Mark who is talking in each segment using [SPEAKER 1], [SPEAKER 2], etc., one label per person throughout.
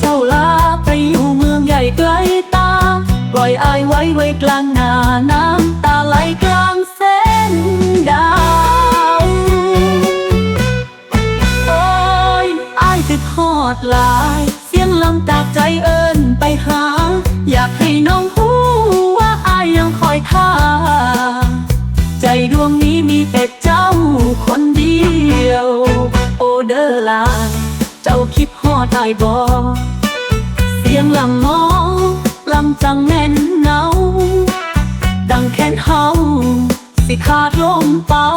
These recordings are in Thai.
[SPEAKER 1] เจ้าลาไปอยู่เมืองใหญ่ไกลตา ปล่อยอายไว้ไว้กลางนาน้ำตาไหลกลางแสนดาว โอ้ยอายจะทอดลาย เสียงลำจากใจเอิญไปหา อยากให้น้องรู้ว่าอายยังคอยท่า ใจดวงนี้มีแต่ เจ้าคิดฮอดอายบอเสียงลำมอลำจังแน่นเงาดังแค้นเฮาสิขาดลมเป่า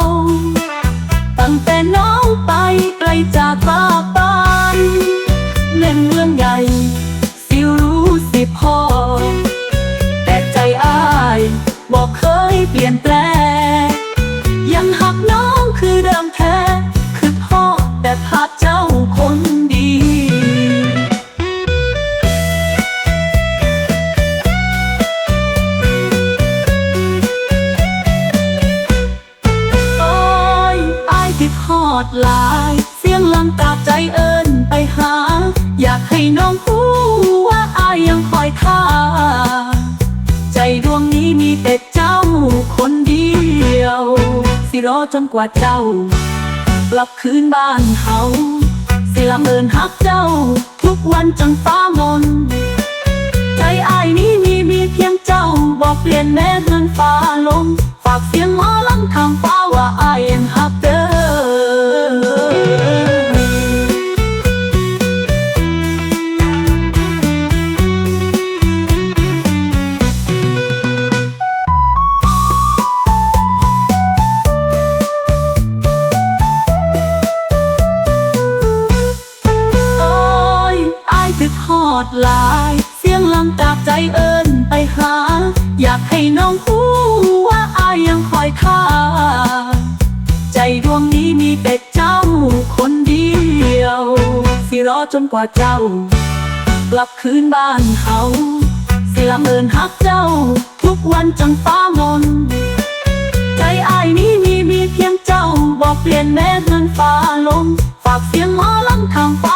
[SPEAKER 1] ตั้งแต่น้องไปไกลจากบ้านบ้านเล่นเมืองใหญ่ สิรู้สิพอ แต่ใจอ้ายบอกเคยเปลี่ยนแปลง ว่าเจ้า กลับคืนบ้านเฮาสิลำเอินฮักเจ้า ทุกวันจนฟ้ามน ใจอายนี้มีมีเพียงเจ้า บอกเปลี่ยนแม้เงินฟ้าลง ฝากเสียงหมอลำทางฟ้าว่าอายยังฮักเด้อ ดลาย เสียงลำจากใจเอิญไปหา อยากให้น้องรู้ว่าอายยังคอยท่าใจดวงนี้มีแต่เจ้าคนเดียว สิรอจนกว่าเจ้า กลับคืนบ้านเฮาสิละเมินหักเจ้า ทุกวันจนฟ้ามน ใจอายนี้มีมีเพียงเจ้า บอกเปลี่ยนแม้เงินฟ้าลง ฝากเสียงหมอลำทางฟ้า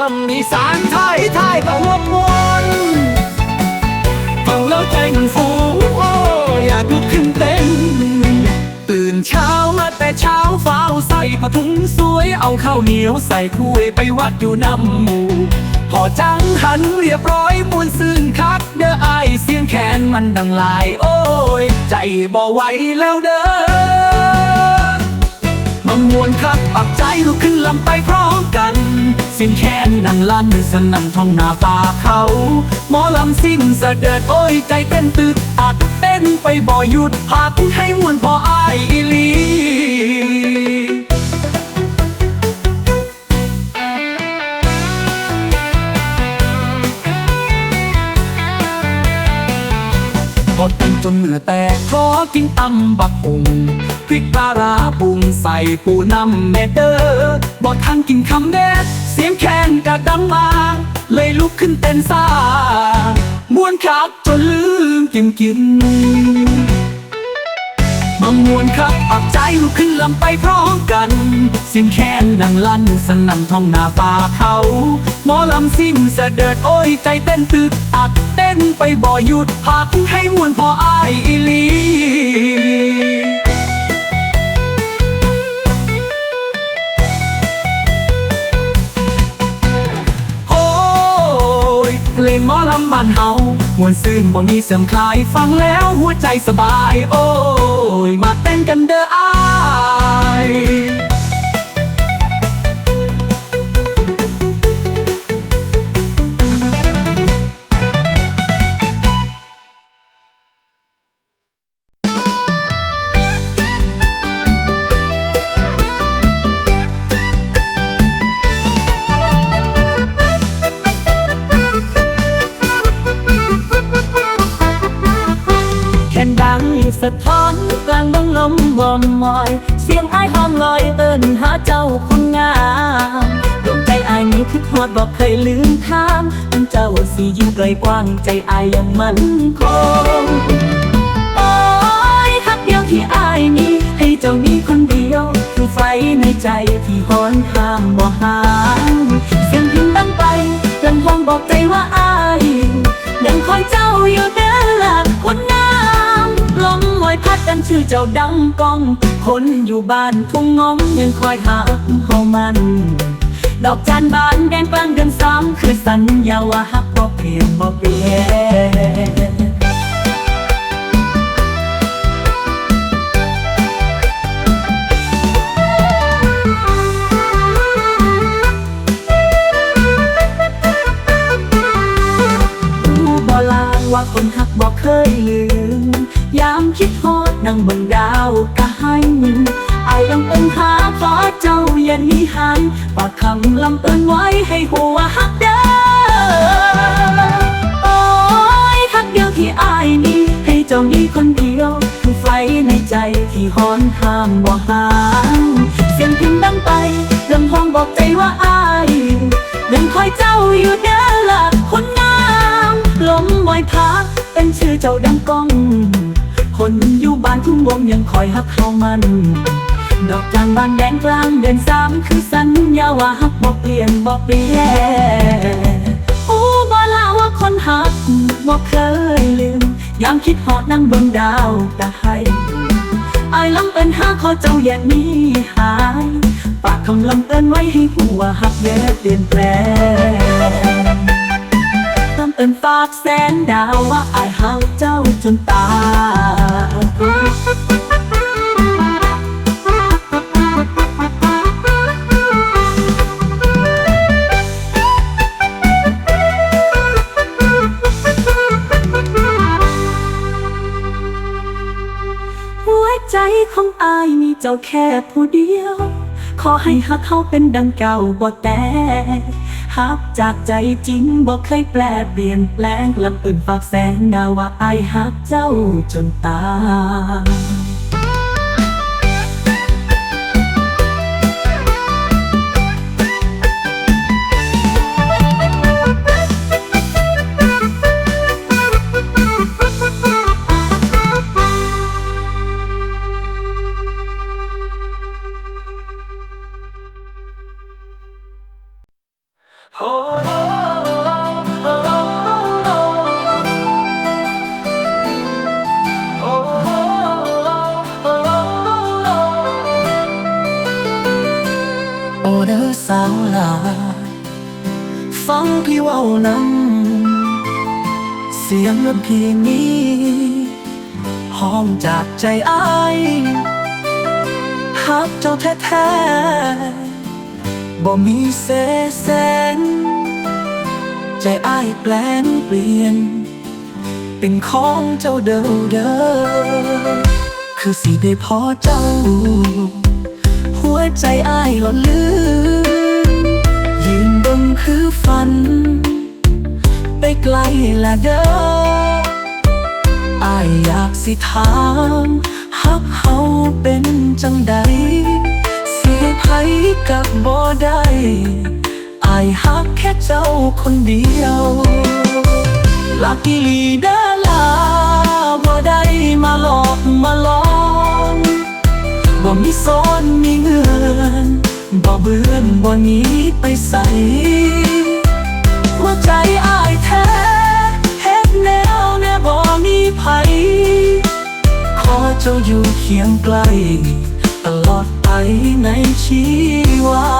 [SPEAKER 2] ลำมีสารไทยไทยประวัติมนฟังแล้วใจมันฟูโอ้อยากลุกขึ้นเต้น ตื่นเช้ามาแต่เช้าฟ้าใส่ผ้าถุงสวยเอาข้าวเหนียวใส่ถ้วยไปวัดอยู่น้ำหมู่พอจังหันเรียบร้อยมวนซื่นคักเด้อไอายเสียงแขนมันดังลาย โอ้ย ใจบ่ไหวแล้วเด้อ มามวนครับปักใจลุกขึ้นลำไปพร้อมกัน สิ้นแค่นนั่งลั่นสนั่นท้องหน้าป่าเขา หมอลำสิ้นสะเด็ดโอ้ยใจเต้นตึกอัดเต้นไปบ่หยุดพากูให้มวนพออายอีลี จนเหนื่อแตกขอกินตำบักหุงพริกปลาร้าปรุงใส่ปูน้ำเมเด้อบอดทันกินคำเด็ดเสียงแคนกะดังมา เลยลุกขึ้นเต้นซ่าม้วนคักจนลืมกินกิน มามวนครับปักใจลุกขึ้นลำไปพร้อมกัน เสียงแค้นดังลั่นสนั่นท้องนาป่าเขาหมอลำสิ้นเสด็จโอ้ยใจเต้นตึกอัดเต้นไปบ่หยุดพากูให้มวนพออายอีลีโอ้ยเพลงหมอลำบ้านเฮา มวนซื่นบ่มีเสื่อมคลายฟังแล้วหัวใจสบาย โอ้ย มาเต้นกันเด้ออาย
[SPEAKER 1] เคยลืมถามอันเจ้าสิยู่ไกลกว้างใจอายยังมั่นคงโอ้ยฮักเดียวที่อายมีให้เจ้านี้คนเดียว คือไฟในใจที่หอนห้ามบ่หางเสียงพิมพ์ดังไปลำพองบอกใจว่าอายยังคอยเจ้าอยู่เด้อละคนงามลมมวยพัดกันชื่อเจ้าดังกอง คนอยู่บ้านทุ่งงอมยังคอยหาเฮามัน ดอกจันบานแดงกลางเดือนสามคือสัญญาว่าฮักบ่เปลี่ยนบ่เปลี่ยนรู้บ่ลาว่าคนหักบ่เคยลืม ยามคิดฮอดนั่งเบนดาวก็ให้ไอ้ลำเอินหาขอเจ้า อย่าหนีหายปากคำลำเอินไว้ให้หัวหักเด้อโอ้ยหักเดียวที่อายนี้ ให้เจ้านี้คนเดียว คือไฟในใจที่หอนห้ามบ่หาง เสียงพิมพ์ดังไปลำพองบอกใจว่าอายยังคอยเจ้าอยู่เด้อละคนงามลมบอยพักเป็นชื่อเจ้าดังก้อง คนอยู่บ้านทุ่งวงยังคอยฮักเขามัน ดอกจานบานแดงกลางเดือนสามคือสัญญาว่าฮักบอกเปลี่ยนบอกเปลี่ยนโอ้บ่ลาว่าคนฮักบอกเคยลืมยามคิดฮอดนั่งเบิ่งดาวก็ให้อายลำเอินหาขอเจ้าอย่าหนี้หาย ปากคำลำเอินไว้ให้หัวฮักแย่เปลี่ยนแปลงลำเอินฝากแสนดาวว่าอายหาเจ้าจนตายาแค่ผู้เดียว ขอให้ฮักเขาเป็นดังเก่าบ่แต่ฮักจากใจจริงบ่เคยแปลเปลี่ยนแปลงลำอื่นฝากแสงดาวว่าไอฮักเจ้าจนตาย พี่เว่านำเสียงพี่นี้ห้องจากใจอ้ายฮักเจ้าแท้ๆบ่มีเสแสนใจอ้ายแปลงเปลี่ยน เป็นของเจ้าเดิมเดิมคือสิได้พอเจ้า หัวใจอ้ายหล่นลืมยืนเบงคือ ฝัน ไปไกลละเด้ออายอยากสิถามฮักเฮาเป็นจังใด เสียไผกับบ่ได้อายฮักแค่เจ้าคนเดียว ลักอีลีเด้อลาบ่ได้มาหลอกมาหลอนบ่มีโซนมีเงินบ่เบื่อนบ่หนีไปใส่ ใจอายแท้เฮ็ดแนวแน่บ่มีไผขอเจ้าอยู่เคียงใกล้ ตลอดไปในชีวา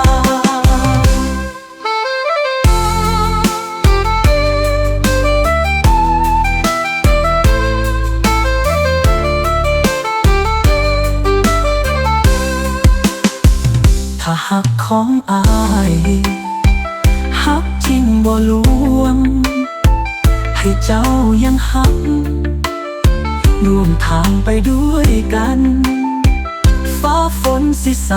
[SPEAKER 1] สิส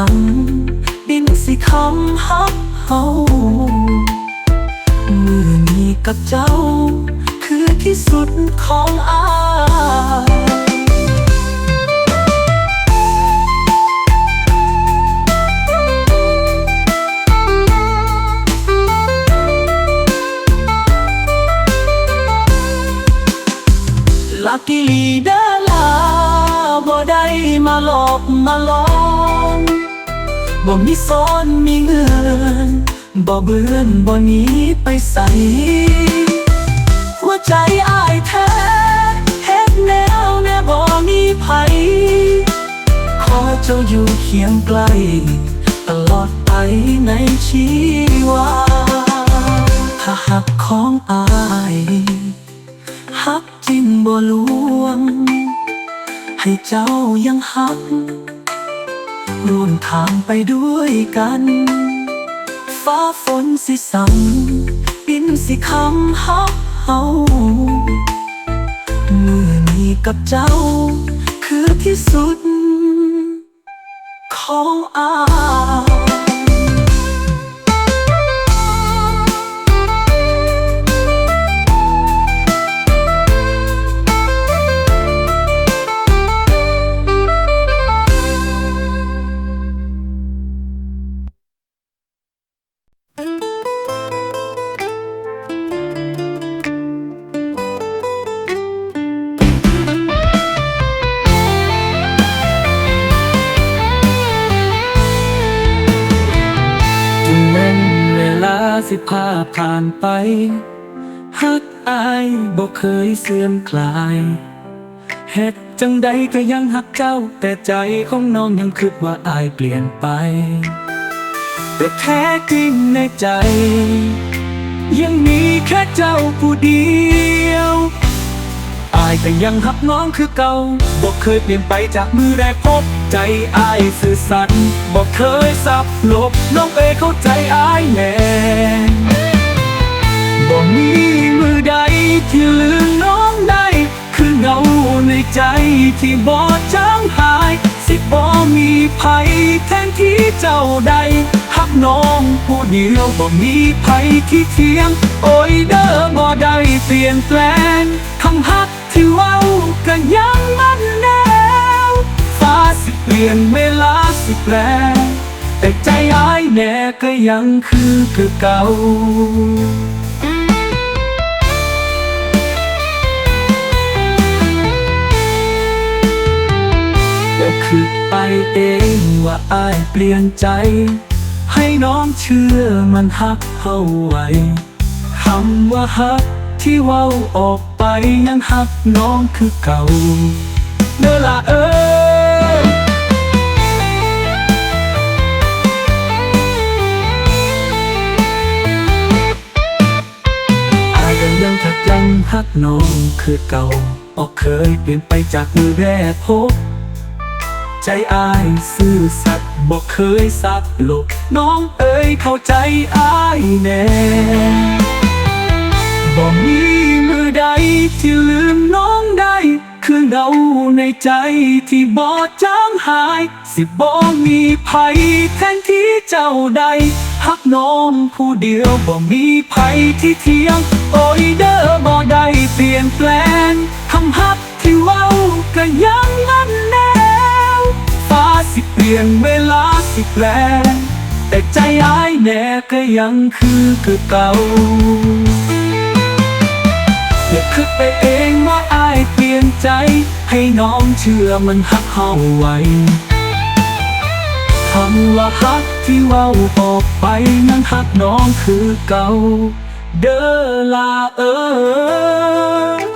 [SPEAKER 1] ำดินสิคำฮับเฮามือนี้กับเจ้า คือที่สุดของอาลักลิลีเด มาหลอกมาหลอนบ่มีซ้อนมีเงื่อนบอกเบื่อนบ่หนีไปใส่หัวใจอ้ายแท้เฮ็ดแนวแน่บ่มีภัยขอเจ้าอยู่เคียงใกล้ตลอดไปในชีวาถ้าหักของอ้าย หักจริงบ่ลวง ให้เจ้ายังหัก ร่วมทางไปด้วยกัน ฟ้าฝนสิสั่งบินสิคำฮักเฮามือนี้กับเจ้า คือที่สุด ของอา
[SPEAKER 2] ไปฮักอายบ่เคยเสื่อมคลายเหตุจังใดก็ยังฮักเจ้า แต่ใจของน้องยังคิดว่าอายเปลี่ยนไปแต่แท้จริงในใจ ยังมีแค่เจ้าผู้เดียวอายก็ยังหักน้องคือเก่าบอกเคยเปลี่ยนไปจากมือแรกพบ ใจอายสื่อสัตย์บอกเคยสับลบน้องเอเข้าใจอายแน่ ที่บอจางหาย สิบอมีภัยแทนที่เจ้าใดหักน้องผู้เดียวบ่มีภัยที่เทียง โอ้ยเด้อบ่ได้เปลี่ยนแปลงคำฮักที่เว้าก็ยังมันแนวฟ้าสิเปลี่ยนเวลาสิแปลงแต่ใจอ้ายแน่ก็ยังคือคือเก่า เองว่าอายเปลี่ยนใจ ให้น้องเชื่อมันฮักเอาไว้คำว่าฮักที่เว้าออกไปยังฮักน้องคือเก่าเด้อละเอ้ยอายก็ยังทักยังฮักน้องคือเก่าออกเคยเปลี่ยนไปจากมือแรกพบ ใจอายซื่อสัตย์บอกเคยสักหลบน้องเอ๋ยเข้าใจอายแน่บอกมีมือใดที่ลืมน้องได้ คือเงาในใจที่บอจางหาย สิบอมีภัยแทนที่เจ้าใดหักน้องผู้เดียวบ่มีภัยที่เทียง โอ้ยเด้อบ่ได้เปลี่ยนแปลงคำฮักที่เว้าก็ยังงั้นแนวฟ้า สิเปลี่ยนเวลาสิแปลงแต่ใจอ้ายแน่ก็ยังคือคือเก่าอย่าคิดไปเองว่าอ้ายเปลี่ยนใจ ให้น้องเชื่อมันหักเฮาไว้คำว่าฮักที่เว้าออกไปนั้นหักน้องคือเก่า เด้อลาเออ